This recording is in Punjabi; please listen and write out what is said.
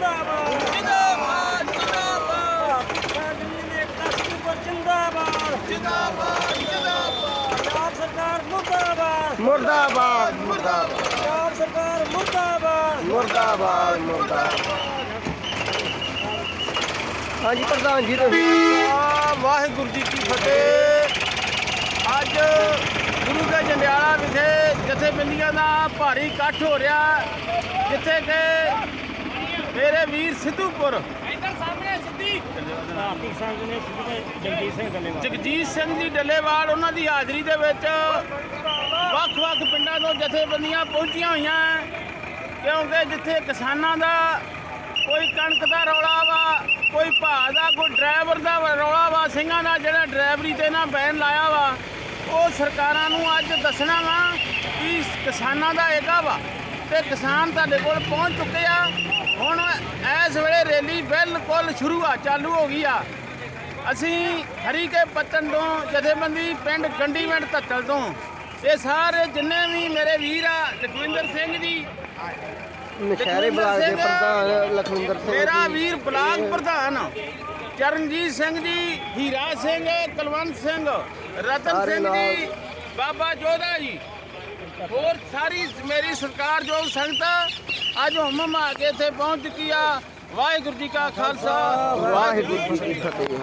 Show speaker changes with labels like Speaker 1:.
Speaker 1: ਜਿੰਦਾਬਾਦ
Speaker 2: ਜਿੰਦਾਬਾਦ ਜਿੰਦਾਬਾਦ
Speaker 1: ਕਾਨੂੰਨੀ ਨੇ ਕਸ਼ਮੀਰ ਪਰ ਜਿੰਦਾਬਾਦ ਜਿੰਦਾਬਾਦ ਜਿੰਦਾਬਾਦ ਆਪ ਸਰਕਾਰ ਮੁਰਦਾਬਾਦ
Speaker 3: ਮੁਰਦਾਬਾਦ। ਮੁਰਦਾਬਾਦ
Speaker 1: ਆਪ ਸਰਕਾਰ ਮੁਰਦਾਬਾਦ।
Speaker 3: ਮੁਰਦਾਬਾਦ
Speaker 2: ਮੁਰਦਾਬਾਦ
Speaker 3: ਹਾਂਜੀ, ਪ੍ਰਧਾਨ ਜੀ, ਤੁਸੀਂ
Speaker 2: ਵਾਹਿਗੁਰੂ ਜੀ ਕੀ ਫਤਿਹ। ਅੱਜ ਗੁਰੂ ਦੇ ਜੰਡਿਆਲਾ ਵਿਖੇ ਜਥੇਬੰਦੀਆਂ ਦਾ ਭਾਰੀ ਇਕੱਠ ਹੋ ਰਿਹਾ, ਜਿੱਥੇ ਕਿ ਮੇਰੇ ਵੀਰ ਸਿੱਧੂਪੁਰ।
Speaker 1: ਭਾਰਤੀ ਸੰਘ ਨੇ ਸਿੱਧੂ ਜਗਜੀਤ ਸਿੰਘ ਗੱਲੇਵਾਲ
Speaker 2: ਜਗਜੀਤ ਸਿੰਘ ਜੀ ਡੱਲੇਵਾਲ ਉਹਨਾਂ ਦੀ ਹਾਜ਼ਰੀ ਦੇ ਵਿੱਚ ਵੱਖ-ਵੱਖ ਪਿੰਡਾਂ ਤੋਂ ਜਥੇਬੰਦੀਆਂ ਪਹੁੰਚੀਆਂ ਹੋਈਆਂ। ਕਿਉਂਕਿ ਜਿੱਥੇ ਕਿਸਾਨਾਂ ਦਾ ਕੋਈ ਕਣਕ ਦਾ ਰੌਲਾ ਵਾ ਕੋਈ ਭਾਅ ਦਾ ਕੋਈ ਡਰਾਈਵਰ ਦਾ ਰੌਲਾ ਵਾ ਸਿੰਘਾਂ ਦਾ ਜਿਹੜਾ ਡਰਾਈਵਰੀ ਤੇ ਨਾ ਬੈਨ ਲਾਇਆ ਵਾ ਉਹ ਸਰਕਾਰਾਂ ਨੂੰ ਅੱਜ ਦੱਸਣਾ ਵਾ ਕਿ ਕਿਸਾਨਾਂ ਦਾ ਏਕਾ ਵਾ। ਤੇ ਕਿਸਾਨ ਤੁਹਾਡੇ ਕੋਲ ਪਹੁੰਚ ਚੁੱਕੇ ਆ ਹੁਣ ਇਸ ਵੇਲੇ ਰੈਲੀ ਬਿਲਕੁਲ ਸ਼ੁਰੂ ਆ ਚਾਲੂ ਹੋ ਗਈ ਆ ਅਸੀਂ ਹਰੀਕੇ ਪੱਤਨ ਤੋਂ ਜਥੇਬੰਦੀ ਪਿੰਡ ਗੰਡੀਵਿੰਡ ਧੱਤਲ ਤੋਂ ਇਹ ਸਾਰੇ ਜਿੰਨੇ ਵੀ ਮੇਰੇ ਵੀਰ ਆ ਲਖਵਿੰਦਰ ਸਿੰਘ ਜੀ
Speaker 3: ਨਸ਼ਹਿਰੇ ਬਲਾਕ ਦੇ ਪ੍ਰਧਾਨ ਲਖਵਿੰਦਰ ਸਿੰਘ ਮੇਰਾ। ਵੀਰ
Speaker 2: ਬਲਾਕ ਪ੍ਰਧਾਨ ਚਰਨਜੀਤ ਸਿੰਘ ਜੀ ਹੀਰਾ ਸਿੰਘ ਕੁਲਵੰਤ ਸਿੰਘ ਰਤਨ ਸਿੰਘ। ਜੀ ਬਾਬਾ ਜੋਧਾ ਜੀ ਹੋਰ ਸਾਰੀ ਮੇਰੀ ਸਰਕਾਰਯੋਗ ਸੰਗਤ ਅੱਜ ਹੁਮ ਆ ਕੇ ਇੱਥੇ ਪਹੁੰਚ ਚੁੱਕੀ ਆ। ਵਾਹਿਗੁਰੂ ਜੀ ਕਾ ਖਾਲਸਾ। ਵਾਹਿਗੁਰੂ ਜੀ ਕੀ
Speaker 3: ਫਤਿਹ।